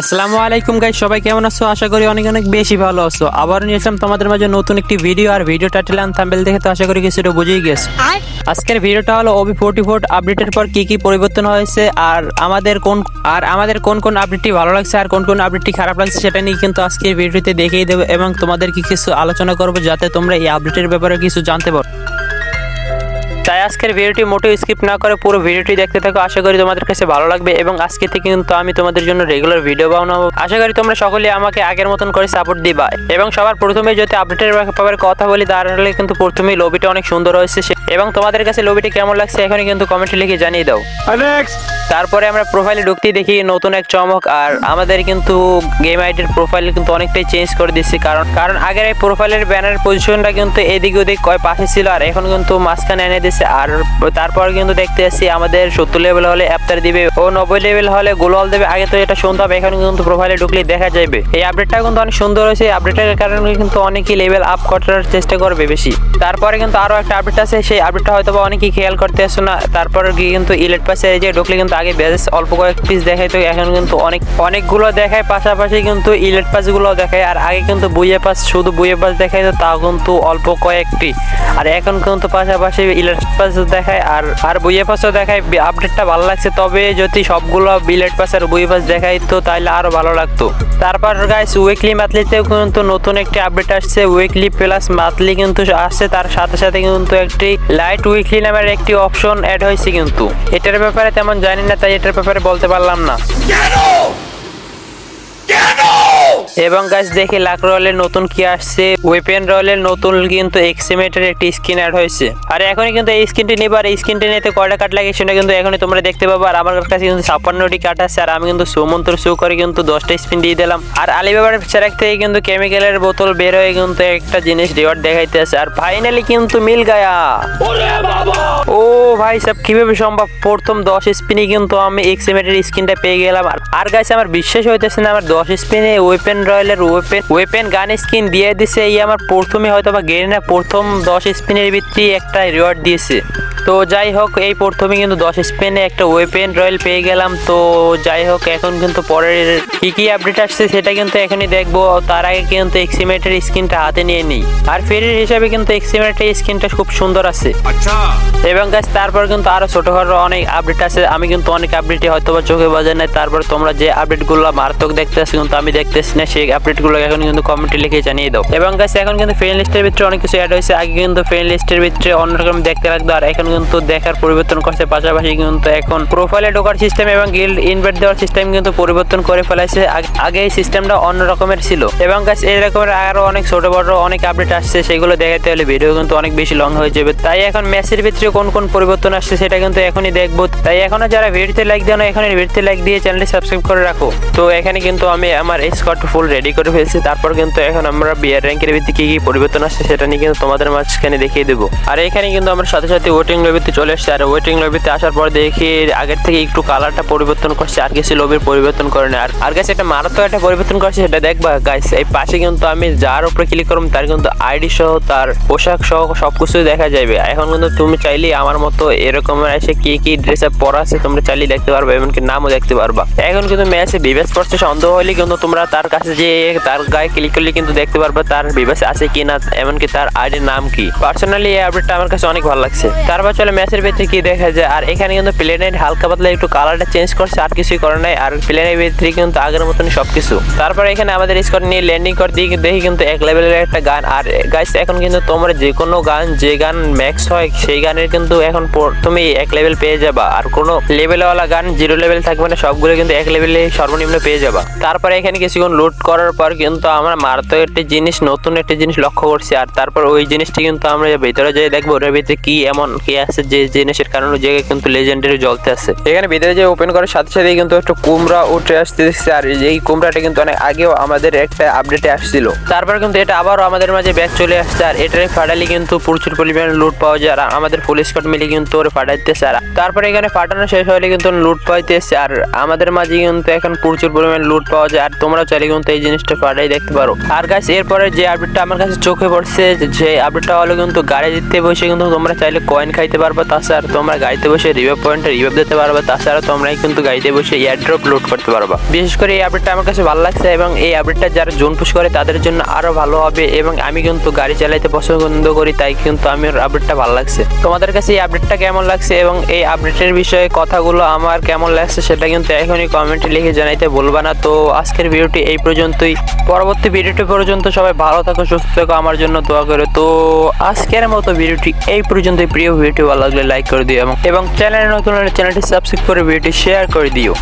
আসসালামু আলাইকুম গাইস সবাই কেমন আছো? আশা করি অনেক অনেক বেশি ভালো আছো। আবার নিয়ে আসলাম তোমাদের মাঝে নতুন একটি ভিডিও আর ভিডিও টাইটেল এন্ড থাম্বনেল দেখে তো আশা করি কিছুটা বুঝেই গেছো। আজকের ভিডিওটা হলো ওবি ফোর্টি ফোর আপডেটের পর কি কি পরিবর্তন হয়েছে আর আমাদের কোন আর আমাদের কোন কোন আপডেটটি ভালো লাগছে আর কোন কোন আপডেটটি খারাপ লাগছে সেটা নিয়ে কিন্তু আজকের ভিডিওতে দেখিয়ে দেবো এবং তোমাদের কি কিছু আলোচনা করব যাতে তোমরা এই আপডেটের ব্যাপারে কিছু জানতে পারো। তাই আজকের ভিডিওটি মোটেও স্কিপ না করে পুরো ভিডিওটি দেখতে থাকো। আশা করি তোমাদের কাছে ভালো লাগবে এবং আজকে থেকে কিন্তু আমি তোমাদের জন্য রেগুলার ভিডিও বানাবো। আশা করি তোমরা সকলে আমাকে আগের মতন করে সাপোর্ট দিবা। এবং সবার প্রথমে যদি আপডেটের ব্যাপারে কথা বলি তাহলে কিন্তু প্রথমেই লবিটা অনেক সুন্দর হয়েছে। এবং তোমাদের কাছে লবিটি কেমন লাগছে এখনই কিন্তু কমেন্টে লিখে জানিয়ে দাও। তারপরে আমরা প্রোফাইলে ঢুকতেই দেখি নতুন এক চমক আর আমাদের কিন্তু গেম আইডির প্রোফাইল কিন্তু অনেকটাই চেঞ্জ করে দিচ্ছি কারণ কারণ আগের এই প্রোফাইলের ব্যানার পজিশনটা কিন্তু এদিক ওদিক কয় পাশে ছিল আর এখন কিন্তু মাঝখানে এনে দিচ্ছে আর তারপর কিন্তু দেখতে আসছি আমাদের সত্তর লেভেল হলে অ্যাপ্তার দিবে ও নব্বই লেভেল হলে গোলাল দেবে। আগে তো এটা শুনতে হবে এখন কিন্তু প্রোফাইলে ঢুকলে দেখা যাবে। এই আপডেটটা কিন্তু অনেক সুন্দর হয়েছে। আপডেটের কারণে কিন্তু অনেকেই লেভেল আপ করার চেষ্টা করবে বেশি। তারপরে কিন্তু আরও একটা আপডেট আছে। সেই আপডেটটা হয়তো বা অনেকেই খেয়াল করতে আসছো না। তারপর গিয়ে কিন্তু ইলেট পাশে যে ঢুকলে কিন্তু আগে বেস অল্প কয়েক পিস দেখায় তো এখন কিন্তু অনেক, অনেকগুলো দেখায়। পাশাপাশি কিন্তু ইলেট পাসগুলো দেখায়। আর আগে কিন্তু বুয়ে পাস শুধু বুয়ে পাস দেখায় তো তাও কিন্তু অল্প কয়েকটি। আর এখন কিন্তু পাশাপাশি ইলেট পাস দেখায় আর আর বুয়ে পাসও দেখায়। আপডেটটা ভালো লাগছে, তবে যদি সবগুলো বিলেট পাস আর বুয়ে পাস দেখায় তো তাহলে আরও ভালো লাগতো। তারপর গাইস উইকলি মাতলিতেও কিন্তু নতুন একটি আপডেট আসছে। উইকলি প্লাস মাতলি কিন্তু আসছে, তার সাথে সাথে কিন্তু একটি লাইট উইকলি নামের একটি অপশন অ্যাড হয়েছে কিন্তু। এটার ব্যাপারে তেমন জানি না, তাই এটার ব্যাপারে বলতে পারলাম না। এবং গাছ দেখি লাক রয়েলের নতুন কি আসছে? ওয়েপেন রয়েলের নতুন কিন্তু এক্সিমেটের একটি স্কিন অ্যাড হয়েছে। আর এখনই কিন্তু এই স্কিনটি নিবার এই স্কিনটি নিতে কয়টা কাট লাগে সেটা কিন্তু এখনই তোমরা দেখতে পাবো। আর আমার কাছে কিন্তু ছাপ্পান্নটি কাট আছে আর আমি কিন্তু সুমন্ত্র শু করে কিন্তু দশটা স্পিন দিয়ে দিলাম। আর আলিবাবার চেরাক থেকে কিন্তু কেমিক্যালের বোতল বের হয়ে কিন্তু একটা জিনিস রিওয়ার্ড দেখাইতে আছে। আর ফাইনালি কিন্তু মিল গায়া। ভাই সব কীভাবে সম্ভব? প্রথম দশ স্পিনে কিন্তু আমি এক্সিমেটের স্কিনটা পেয়ে গেলাম। আর- গাইছে আমার বিশ্বাস হইতেছে না, আমার দশ স্পিনে ওয়েপেন রয়্যালের ওয়েপেন ওয়েপেন গান স্কিন দিয়ে দিছে। এই আমার প্রথমে হয়তো বা গেরিনা প্রথম দশ স্পিনের ভিত্তি একটা রিওয়ার্ড দিয়েছে। তো যাই হোক এই প্রথমে কিন্তু দশ স্পেনে একটা ওয়েপেন রয়্যাল পেয়ে গেলাম। তো যাই হোক এখন কিন্তু পরের কী কী আপডেট আসছে সেটা কিন্তু এখনই দেখব। তার আগে কিন্তু এক্সিমেটের স্ক্রিনটা হাতে নিয়ে নিই। আর ফেরির হিসাবে কিন্তু এক্সিমেটের স্ক্রিনটা খুব সুন্দর আছে। আচ্ছা। এবং গাছ তারপর কিন্তু আরও ছোটোখাটো অনেক আপডেট আছে। আমি কিন্তু অনেক আপডেটই হয়তো বা চোখে বাজার নাই। তারপর তোমরা যে আপডেটগুলো মারাত্মক দেখতে দেখতেছি কিন্তু আমি দেখতেছি না সেই আপডেটগুলো এখন কিন্তু কমেন্টে লিখে জানিয়ে দাও। এবং গাছ এখন কিন্তু ফ্রেন্ড লিস্টের ভিতরে অনেক কিছু অ্যাড হয়েছে। আগে কিন্তু ফ্রেন্ড লিস্টের ভিতরে অন্যরকম দেখতে লাগতো আর এখন কিন্তু দেখার পরিবর্তন করছে। পাশাপাশি কিন্তু এখন প্রোফাইলে ঢোকার সিস্টেম এবং গিল্ড ইনভাইট দেওয়ার সিস্টেম কিন্তু পরিবর্তন করে ফেলাইছে। আগ- এই সিস্টেমটা অন্য রকমের ছিল। এবং গাছ এই রকমের আরও অনেক ছোট, বড়, অনেক আপডেট আসছে। সেগুলো দেখাতে হলে ভিডিও কিন্তু অনেক বেশি লং হয়ে যাবে। তাই এখন ম্যাচের ভিতরে কোন কোন পরিবর্তন আসছে সেটা কিন্তু এখনই দেখব। তাই এখনও যারা ভিডিওতে লাইক দেয় না, এখনই ভিডিওতে লাইক দিয়ে চ্যানেলটি সাবস্ক্রাইব করে রাখো। তো এখানে কিন্তু আমি আমার স্কট ফুল রেডি করে ফেলছি। তারপর কিন্তু এখন আমরা বিয়ার র্যাঙ্কের ভিত্তি কি কি পরিবর্তন আসছে সেটা নিয়ে কিন্তু তোমাদের মাঝখানে দেখিয়ে দেবো। আর এখানে কিন্তু আমরা সাথে সাথে ওয়েটিং লবিতে চলে আসছি আর ওয়েটিং লবিতে আসার পর দেখি আগের থেকে একটু কালারটা পরিবর্তন করছে, আর কিছু লবির পরিবর্তন করে না আর গাছ একটা মারাত্মক একটা পরিবর্তন করছে, সেটা দেখবা গাইস এই পাশে কিন্তু আমি যার উপরে ক্লিক করব, তার কিন্তু আইডি সহ, তার পোশাক সহ সবকিছু দেখা যাবে। এখন কিন্তু তুমি চাইলে আমার মতো এরকম এসে কি কি ড্রেস আপ পরা আছে, তোমরা চাইলে দেখতে পারবে, এমনকি নামও দেখতে পারবা। এখন কিন্তু ম্যাচে বিবেস পড়ছে, সন্দেহ হলে কিন্তু তোমরা তার কাছে যে তার গায়ে ক্লিক করলে কিন্তু দেখতে পারবে তার বিবেস আছে কি না, এমনকি তার আইডির নাম কি। পার্সোনালি এই আপডেটটা আমার কাছে অনেক ভালো লাগছে। তারপর চলে ম্যাচের ভিতরে কি দেখা যায়? আর এখানে কিন্তু প্লেনের হালকা পাতলা একটু কালারটা চেঞ্জ করছে, আর কিছুই করে নাই। আর প্লেনের ভিতরে কিন্তু আগের মতনই সবকিছু। তারপর এখানে আমাদের স্কোর নিয়ে ল্যান্ডিং করে দিয়ে দেখি কিন্তু এক লেভেলের একটা গান। আর গাইস এখন কিন্তু তোমরা যে কোনো গান, যে গান ম্যাক্স হয়, সেই গানের কিন্তু এখন তুমি এক লেভেল পেয়ে যাবা। আর কোনো লেভেলওয়ালা গান জিরো লেভেল থাকবে না, সবগুলো কিন্তু এক লেভেলে সর্বনিম্ন পেয়ে যাবা। তারপরে এখানে কিছুক্ষণ লুট করার পর কিন্তু আমরা মারাত্মক একটি জিনিস, নতুন একটি জিনিস লক্ষ্য করছি। আর তারপর ওই জিনিসটি কিন্তু আমরা ভিতরে যেয়ে দেখব, ওটার ভিতরে কি, এমন কি আছে যে জিনিসের কারণে, ওই জায়গায় কিন্তু লেজেন্ডারি জ্বলতে আছে। এখানে ভিতরে যে ওপেন করার সাথে সাথে কিন্তু একটা কুমড়া উঠে আসতেছে, আর এই কুমড়াটা কিন্তু অনেক আগেও আমাদের একটা আপডেটে আসছিল। তারপর কিন্তু এটা আবারও আমাদের মাঝে ব্যাক চলে আসছে, আর এটারে ফাটালি কিন্তু প্রচুর পরিমাণে লুট পাওয়া যায়, আর আমাদের পুলিশ স্কট মিলে কিন্তু ওরে ফাটাইতেছে, আর তারপরে এখানে ফাটানো শেষ হলে কিন্তু লুট পাইতেছে, আর আমাদের মাঝে কিন্তু এখন প্রচুর পরিমাণে লুট পাওয়া যায়, আর তোমরা চাইলে কিন্তু এই জিনিসটা ফাটাই দেখতে পারো। আর গাছ এরপরে যে আপডেটটা আমার কাছে চোখে পড়ছে, যে আপডেটটা হলো কিন্তু গাড়ি দিতে বসে কিন্তু তোমরা চাইলে কয়েন খাইতে নিতে পারবে তাছাড়া তোমরা গাড়িতে বসে রিভাব পয়েন্টে রিভাব দিতে পারবে তাছাড়া তোমরাই কিন্তু গাড়িতে বসে এয়ারড্রপ লোড করতে পারবা। বিশেষ করে এই আপডেটটা আমার কাছে ভালো লাগছে এবং এই আপডেটটা যারা জোন পুশ করে, তাদের জন্য আরও ভালো হবে এবং আমি কিন্তু গাড়ি চালাইতে পছন্দ করি, তাই কিন্তু আমি আপডেটটা ভালো লাগছে। তোমাদের কাছে এই আপডেটটা কেমন লাগছে এবং এই আপডেটের বিষয়ে কথাগুলো আমার কেমন লাগছে, সেটা কিন্তু এখনই কমেন্টে লিখে জানাইতে বলবা না। তো আজকের ভিডিওটি এই পর্যন্তই। পরবর্তী ভিডিওটি পর্যন্ত সবাই ভালো থাকো, সুস্থ থাকো, আমার জন্য দোয়া করো। তো আজকের মতো ভিডিওটি এই পর্যন্তই। প্রিয় ভিডিও ভালো লাগলে লাইক করে দিও এবং চ্যানেলে নতুন হলে চ্যানেলটি সাবস্ক্রাইব করে ভিডিওটি শেয়ার করে দিও।